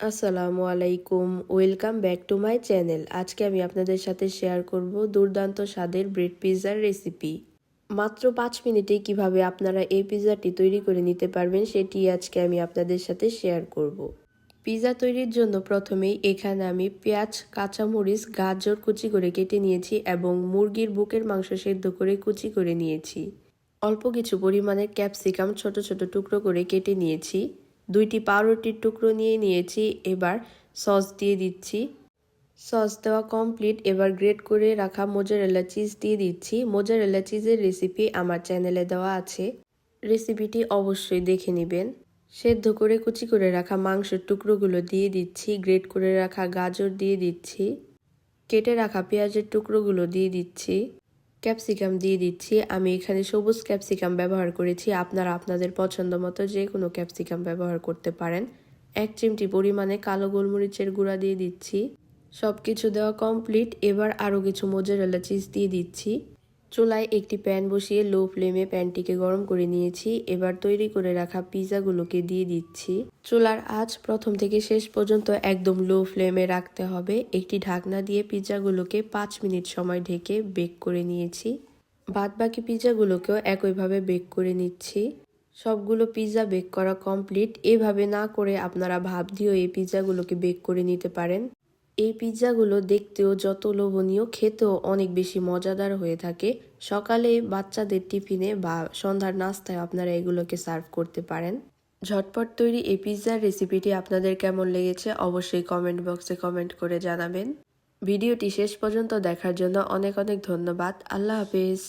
আসসালামু আলাইকুম, welcome back to my channel. আজকে আমি আপনাদের সাথে শেয়ার করব দুর্দান্ত স্বাদের ব্রেড পিৎজার রেসিপি। মাত্র পাঁচ মিনিটে কীভাবে আপনারা এই পিৎজাটি তৈরি করে নিতে পারবেন সেটি আজকে আমি আপনাদের সাথে শেয়ার করব। পিৎজা তৈরির জন্য প্রথমেই এখানে আমি পেঁয়াজ, কাঁচামরিচ, গাজর কুচি করে কেটে নিয়েছি এবং মুরগির বুকের মাংস সেদ্ধ করে কুচি করে নিয়েছি। অল্প কিছু পরিমাণে ক্যাপসিকাম ছোট ছোট টুকরো করে কেটে নিয়েছি। দুইটি পাউরুটির টুকরো নিয়ে নিয়েছি, এবার সস দিয়ে দিচ্ছি। সস দেওয়া কমপ্লিট এবার গ্রেট করে রাখা মোজারেলা চিজ দিয়ে দিচ্ছি। মোজারেলা চিজের রেসিপি আমার চ্যানেলে দেওয়া আছে। রেসিপিটি অবশ্যই দেখে নেবেন। সেদ্ধ করে কুচি করে রাখা মাংসের টুকরোগুলো দিয়ে দিচ্ছি গ্রেট করে রাখা গাজর দিয়ে দিচ্ছি। কেটে রাখা পেঁয়াজের টুকরোগুলো দিয়ে দিচ্ছি। ক্যাপসিকাম দিয়ে দিচ্ছি। আমি এখানে সবুজ ক্যাপসিকাম ব্যবহার করেছি। আপনারা আপনাদের পছন্দ মতো যে কোনো ক্যাপসিকাম ব্যবহার করতে পারেন। এক চিমটি পরিমাণে কালো গোলমরিচের গুঁড়া দিয়ে দিচ্ছি। সব কিছু দেওয়া কমপ্লিট। এবার আরও কিছু মোজারেলা চিজ দিয়ে দিচ্ছি। চুলায় একটি প্যান বসিয়ে লো ফ্লেমে প্যানটিকে গরম করে নিয়েছি। এবার তৈরি করে রাখা পিৎজাগুলোকে দিয়ে দিচ্ছি। চুলার আঁচ প্রথম থেকে শেষ পর্যন্ত একদম লো ফ্লেমে রাখতে হবে। একটি ঢাকনা দিয়ে পিৎজাগুলোকে পাঁচ মিনিট সময় ঢেকে বেক করে নিয়েছি। বাদ বাকি পিৎজাগুলোকেও একইভাবে বেক করে নিচ্ছি। সবগুলো পিৎজা বেক করা কমপ্লিট। এভাবে না করে আপনারা ভাব দিয়েও এই পিৎজাগুলোকে বেক করে নিতে পারেন। এই পিৎজাগুলো দেখতেও যত লোভনীয়, খেতেও অনেক বেশি মজাদার হয়ে থাকে। সকালে বাচ্চাদের টিফিনে বা সন্ধ্যার নাস্তায় আপনারা এগুলোকে সার্ভ করতে পারেন। ঝটপট তৈরি এই পিৎজার রেসিপিটি আপনাদের কেমন লেগেছে অবশ্যই কমেন্ট বক্সে কমেন্ট করে জানাবেন। ভিডিওটি শেষ পর্যন্ত দেখার জন্য অনেক অনেক ধন্যবাদ। আল্লাহ হাফেজ।